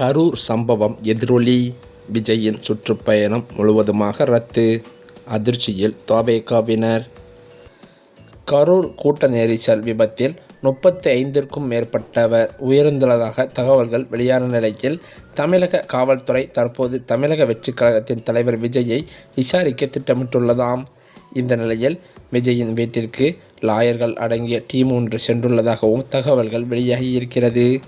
கரூர் சம்பவம் எதிரொலி. விஜயின் சுற்றுப்பயணம் முழுவதுமாக ரத்து. அதிர்ச்சியில் தோபேகாவினர் கரூர் கூட்ட நெரிசல் விபத்தில் முப்பத்தி ஐந்திற்கும் மேற்பட்டவர் உயிரிழந்துள்ளதாக தகவல்கள் வெளியான நிலையில் தமிழக காவல்துறை தற்போது தமிழக வெற்றிக் கழகத்தின் தலைவர் விஜயை விசாரிக்க திட்டமிட்டுள்ளதாம். இந்த நிலையில் விஜயின் வீட்டிற்கு லாயர்கள் அடங்கிய டீம் ஒன்று சென்றுள்ளதாகவும் தகவல்கள் வெளியாகி இருக்கிறது.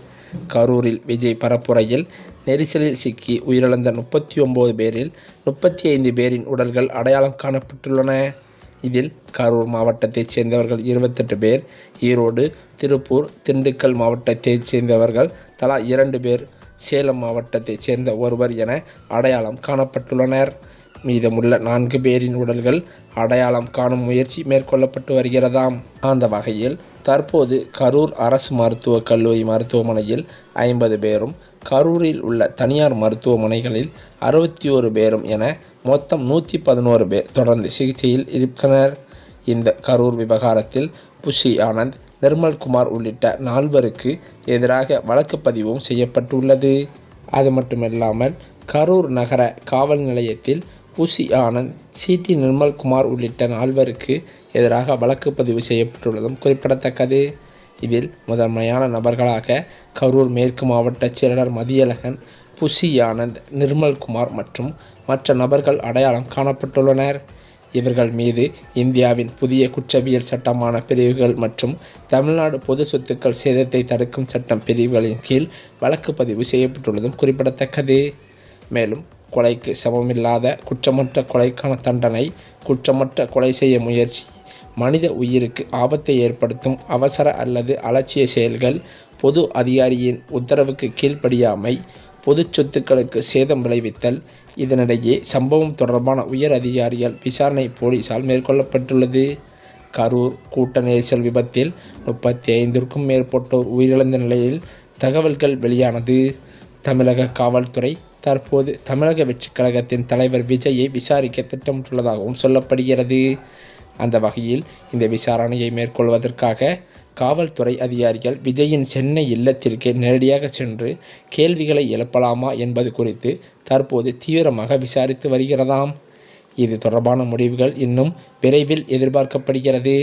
கரூரில் விஜய் பரப்புரையில் நெரிசலில் சிக்கி உயிரிழந்த முப்பத்தி ஒம்பது பேரில் முப்பத்தி ஐந்து பேரின் உடல்கள் அடையாளம் காணப்பட்டுள்ளன. இதில் கரூர் மாவட்டத்தைச் சேர்ந்தவர்கள் இருபத்தெட்டு பேர் ஈரோடு திருப்பூர் திண்டுக்கல் மாவட்டத்தைச் சேர்ந்தவர்கள் தலா இரண்டு பேர் சேலம் மாவட்டத்தைச் சேர்ந்த ஒருவர் என அடையாளம் காணப்பட்டுள்ளனர். மீதமுள்ள நான்கு பேரின் உடல்கள் அடையாளம் காணும் முயற்சி மேற்கொள்ளப்பட்டு வருகிறதாம். அந்த வகையில் தற்போது கரூர் அரசு மருத்துவக் கல்லூரி மருத்துவமனையில் ஐம்பது பேரும் கரூரில் உள்ள தனியார் மருத்துவமனைகளில் அறுபத்தி ஒரு பேரும் என மொத்தம் நூற்றி பதினோரு பேர் தொடர்ந்து சிகிச்சையில் இருக்கிறனர் இந்த கரூர் விவகாரத்தில் புஷி ஆனந்த் நிர்மல்குமார் உள்ளிட்ட நால்வருக்கு எதிராக வழக்கு பதிவும் செய்யப்பட்டுள்ளது. அது மட்டுமில்லாமல் கரூர் நகர காவல் நிலையத்தில் புஷி ஆனந்த் சிடி நிர்மல்குமார் உள்ளிட்ட நால்வருக்கு எதிராக வழக்கு பதிவு செய்யப்பட்டுள்ளதும் குறிப்பிடத்தக்கது. இதில் முதன்மையான நபர்களாக கரூர் மேற்கு மாவட்ட செயலர் மதியழகன் புஷி ஆனந்த் நிர்மல்குமார் மற்றும் மற்ற நபர்கள் அடையாளம் காணப்பட்டுள்ளனர். இவர்கள் மீது இந்தியாவின் புதிய குற்றவியல் சட்டமான பிரிவுகள் மற்றும் தமிழ்நாடு பொது சொத்துக்கள் சேதத்தை தடுக்கும் சட்டம் பிரிவுகளின் கீழ் வழக்கு பதிவு செய்யப்பட்டுள்ளதும் குறிப்பிடத்தக்கது. மேலும் கொலைக்கு சமமில்லாத குற்றமற்ற கொலைக்கான தண்டனை குற்றமற்ற கொலை செய்ய முயற்சி. மனித உயிருக்கு ஆபத்தை ஏற்படுத்தும் அவசர அல்லது அலட்சிய செயல்கள் பொது அதிகாரியின் உத்தரவுக்கு கீழ்ப்படியாமை பொது சொத்துக்களுக்கு சேதம் விளைவித்தல் இதனிடையே சம்பவம் தொடர்பான உயர் அதிகாரிகள் விசாரணை போலீசால் மேற்கொள்ளப்பட்டுள்ளது. கரூர் கூட்ட நெரிசல் விபத்தில் முப்பத்தி ஐந்திற்கும் மேற்பட்டோர் உயிரிழந்த நிலையில் தகவல்கள் வெளியானது. தமிழக காவல்துறை தற்போது தமிழக வெற்றிக் கழகத்தின் தலைவர் விஜயை விசாரிக்க திட்டமிட்டுள்ளதாகவும் சொல்லப்படுகிறது. அந்த வகையில் இந்த விசாரணையை மேற்கொள்வதற்காக காவல்துறை அதிகாரிகள் விஜயின் சென்னை இல்லத்திற்கு நேரடியாக சென்று கேள்விகளை எழுப்பலாமா என்பது குறித்து தற்போது தீவிரமாக விசாரித்து வருகிறதாம். இது தொடர்பான முடிவுகள் இன்னும் விரைவில் எதிர்பார்க்கப்படுகிறது.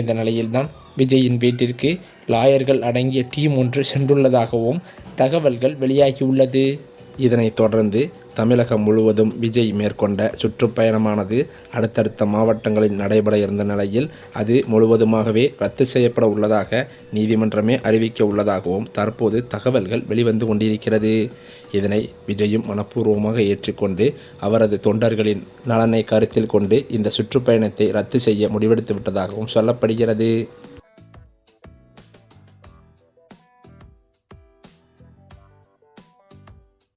இந்த நிலையில்தான் விஜயின் வீட்டிற்கு லாயர்கள் அடங்கிய டீம் ஒன்று சென்றுள்ளதாகவும் தகவல்கள் வெளியாகியுள்ளது. இதனைத் தொடர்ந்து தமிழகம் முழுவதும் விஜய் மேற்கொண்ட சுற்றுப்பயணமானது அடுத்தடுத்த மாவட்டங்களில் நடைபெற இருந்த நிலையில் அது முழுவதுமாகவே ரத்து செய்யப்பட உள்ளதாக நீதிமன்றமே அறிவிக்க உள்ளதாகவும் தற்போது தகவல்கள் வெளிவந்து கொண்டிருக்கிறது. இதனை விஜயும் மனப்பூர்வமாக ஏற்றுக்கொண்டு அவரது தொண்டர்களின் நலனை கருத்தில் கொண்டு இந்த சுற்றுப்பயணத்தை ரத்து செய்ய முடிவெடுத்து விட்டதாகவும் சொல்லப்படுகிறது.